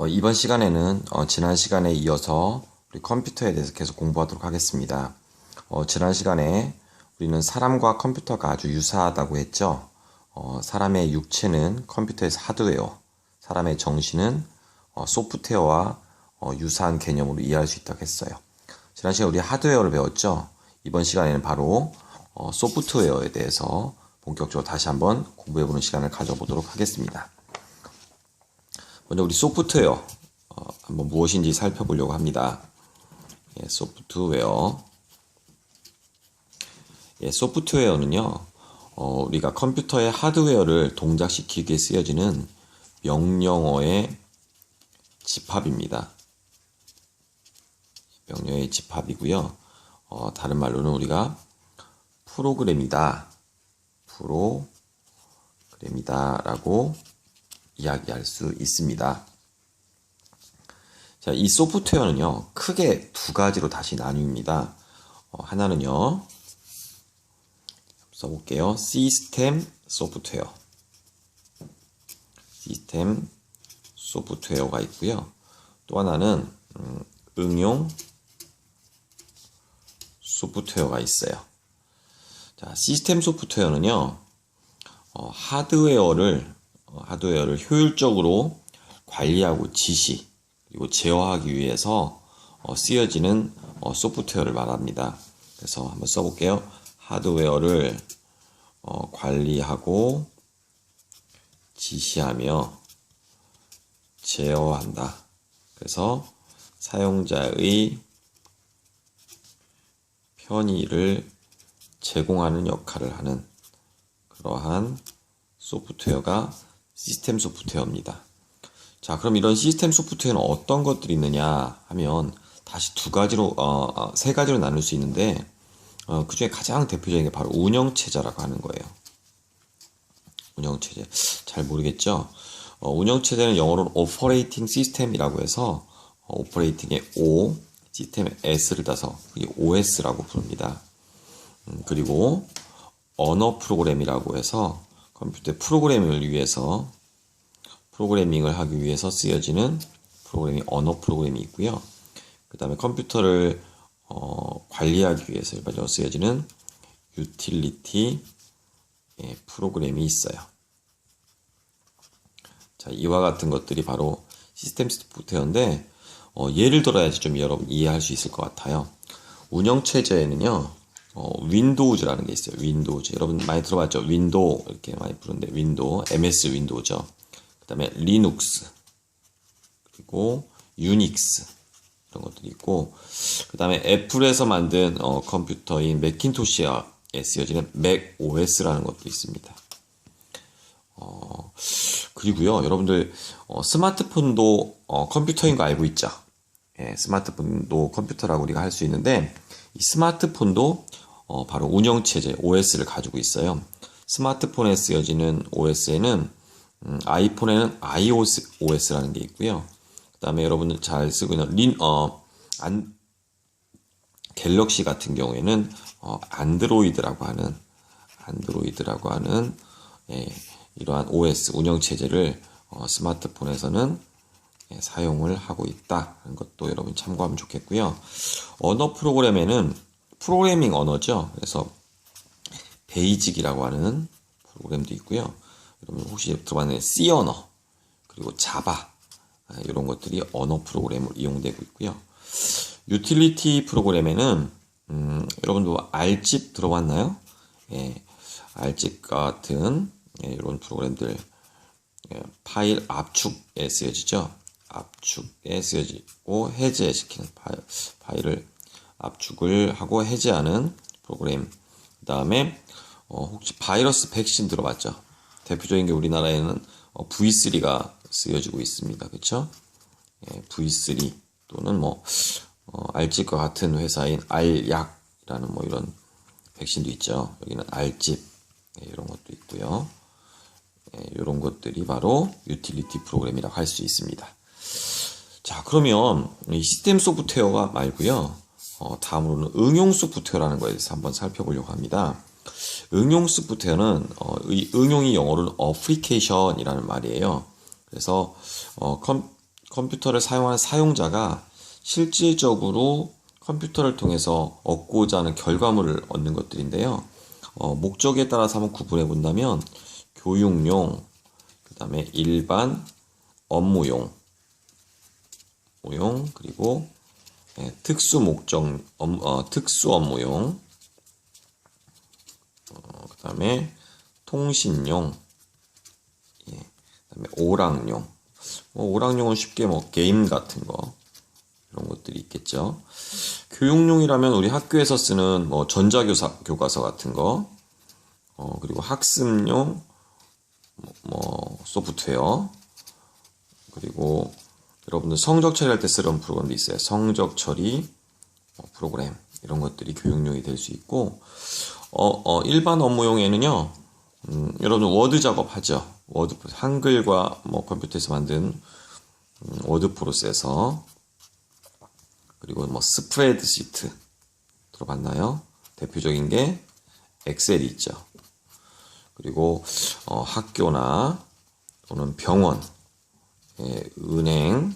어, 이번 시간에는 어, 지난 시간에 이어서 우리 컴퓨터에 대해서 계속 공부하도록 하겠습니다. 어, 지난 시간에 우리는 사람과 컴퓨터가 아주 유사하다고 했죠. 어, 사람의 육체는 컴퓨터에서 하드웨어, 사람의 정신은 어, 소프트웨어와 어, 유사한 개념으로 이해할 수 있다고 했어요. 지난 시간에 우리 하드웨어를 배웠죠. 이번 시간에는 바로 어, 소프트웨어에 대해서 본격적으로 다시 한번 공부해보는 시간을 가져보도록 하겠습니다. 먼저 우리 소프트웨어 어, 한번 무엇인지 살펴보려고 합니다. 예, 소프트웨어. 예, 소프트웨어는요, 어, 우리가 컴퓨터의 하드웨어를 동작시키기에 쓰여지는 명령어의 집합입니다. 명령어의 집합이고요. 어, 다른 말로는 우리가 프로그램이다. 프로그램이다 라고 이야기할 수 있습니다. 자, 이 소프트웨어는요, 크게 두 가지로 다시 나뉩니다. 어, 하나는요, 써볼게요. 시스템 소프트웨어. 시스템 소프트웨어가 있고요. 또 하나는 음, 응용 소프트웨어가 있어요. 자, 시스템 소프트웨어는요, 어, 하드웨어를 어, 하드웨어를 효율적으로 관리하고 지시 그리고 제어하기 위해서 어, 쓰여지는 어, 소프트웨어를 말합니다. 그래서 한번 써볼게요. 하드웨어를 어, 관리하고 지시하며 제어한다. 그래서 사용자의 편의를 제공하는 역할을 하는 그러한 소프트웨어가 시스템 소프트웨어입니다. 자, 그럼 이런 시스템 소프트웨어는 어떤 것들이 있느냐 하면 다시 두 가지로, 어, 어, 세 가지로 나눌 수 있는데, 어, 그 중에 가장 대표적인 게 바로 운영체제라고 하는 거예요. 운영체제. 잘 모르겠죠? 어, 운영체제는 영어로는 operating system이라고 해서, 어, operating의 O, 시스템의 S를 따서 OS라고 부릅니다. 음, 그리고 언어 프로그램이라고 해서 컴퓨터 프로그래밍을 위해서 프로그래밍을 하기 위해서 쓰여지는 프로그래밍 언어 프로그램이 있고요. 그 다음에 컴퓨터를 어, 관리하기 위해서 일반적으로 쓰여지는 유틸리티 예, 프로그램이 있어요. 자, 이와 같은 것들이 바로 시스템 소프트웨어인데 어, 예를 들어야지 좀 여러분 이해할 수 있을 것 같아요. 운영 체제에는요. 어, 윈도우즈라는 게 있어요. 윈도우즈. 여러분 많이 들어봤죠? 윈도우 이렇게 많이 부르는데 윈도우, MS 윈도우죠. 그다음에 리눅스 그리고 유닉스 이런 것들이 있고 그다음에 애플에서 만든 어, 컴퓨터인 맥킨토시에 쓰여지는 맥 OS라는 것도 있습니다. 어, 그리고요, 여러분들 어, 스마트폰도 어, 컴퓨터인 거 알고 있죠? 예, 스마트폰도 컴퓨터라고 우리가 할 수 있는데 이 스마트폰도 어, 바로 운영체제 OS를 가지고 있어요. 스마트폰에 쓰여지는 OS에는 음, 아이폰에는 iOS 라는 게 있고요. 그 다음에 여러분들 잘 쓰고 있는 린, 어, 안, 갤럭시 같은 경우에는 어, 안드로이드라고 하는 안드로이드라고 하는 예, 이러한 OS 운영 체제를 어, 스마트폰에서는 예, 사용을 하고 있다는 것도 여러분 참고하면 좋겠고요. 언어 프로그램에는 프로그래밍 언어죠. 그래서 베이직이라고 하는 프로그램도 있고요. 여러분 혹시 들어봤나요? C 언어 그리고 자바 이런 것들이 언어 프로그램으로 이용되고 있고요. 유틸리티 프로그램에는 음, 여러분도 알집 들어봤나요? 예, 알집 같은 예, 이런 프로그램들 예, 파일 압축에 쓰여지죠. 압축에 쓰여지고 해제시키는 파일, 파일 을 압축을 하고 해제하는 프로그램. 그 다음에 어, 혹시 바이러스 백신 들어봤죠? 대표적인 게 우리나라에는 어, V3가 쓰여지고 있습니다. 그렇죠? 예, V3 또는 뭐 어, 알집과 같은 회사인 알약이라는 뭐 이런 백신도 있죠. 여기는 알집 예, 이런 것도 있고요. 예, 이런 것들이 바로 유틸리티 프로그램이라고 할 수 있습니다. 자, 그러면 이 시스템 소프트웨어가 말고요. 어, 다음으로는 응용 소프트웨어라는 거에 대해서 한번 살펴보려고 합니다. 응용 소프트웨어는 어, 이 응용이 영어로는 어플리케이션이라는 말이에요. 그래서 어, 컴, 컴퓨터를 사용하는 사용자가 실질적으로 컴퓨터를 통해서 얻고자 하는 결과물을 얻는 것들인데요. 어, 목적에 따라서 한번 구분해 본다면 교육용, 그 다음에 일반 업무용, 업무용 그리고 예, 특수 목적 업- 어, 특수 업무용, 어, 그 다음에 통신용, 예, 그 다음에 오락용. 뭐 오락용은 쉽게 뭐 게임 같은 거 이런 것들이 있겠죠. 교육용이라면 우리 학교에서 쓰는 뭐 전자교사 교과서 같은 거, 어, 그리고 학습용 뭐, 뭐 소프트웨어, 그리고 여러분들 성적 처리할 때 쓰는 프로그램도 있어요. 성적 처리 뭐 프로그램 이런 것들이 교육용이 될 수 있고, 어, 어, 일반 업무용에는요. 음, 여러분 워드 작업하죠. 워드 한글과 뭐 컴퓨터에서 만든 음, 워드 프로세서 그리고 뭐 스프레드 시트 들어봤나요? 대표적인 게 엑셀이 있죠. 그리고 어, 학교나 또는 병원, 예, 은행,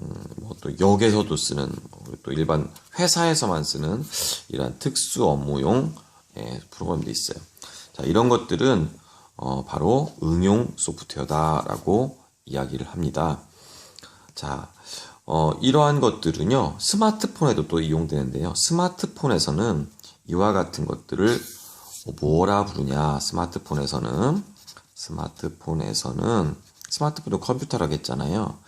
음, 뭐또 역에서도 쓰는 뭐또 일반 회사에서만 쓰는 이러한 특수 업무용 예, 프로그램도 있어요. 자, 이런 것들은 어, 바로 응용 소프트웨어다라고 이야기를 합니다. 자, 어, 이러한 것들은요, 스마트폰에도 또 이용되는데요. 스마트폰에서는 이와 같은 것들을 뭐라 부르냐, 스마트폰에서는, 스마트폰에서는, 스마트폰도 컴퓨터라고 했잖아요.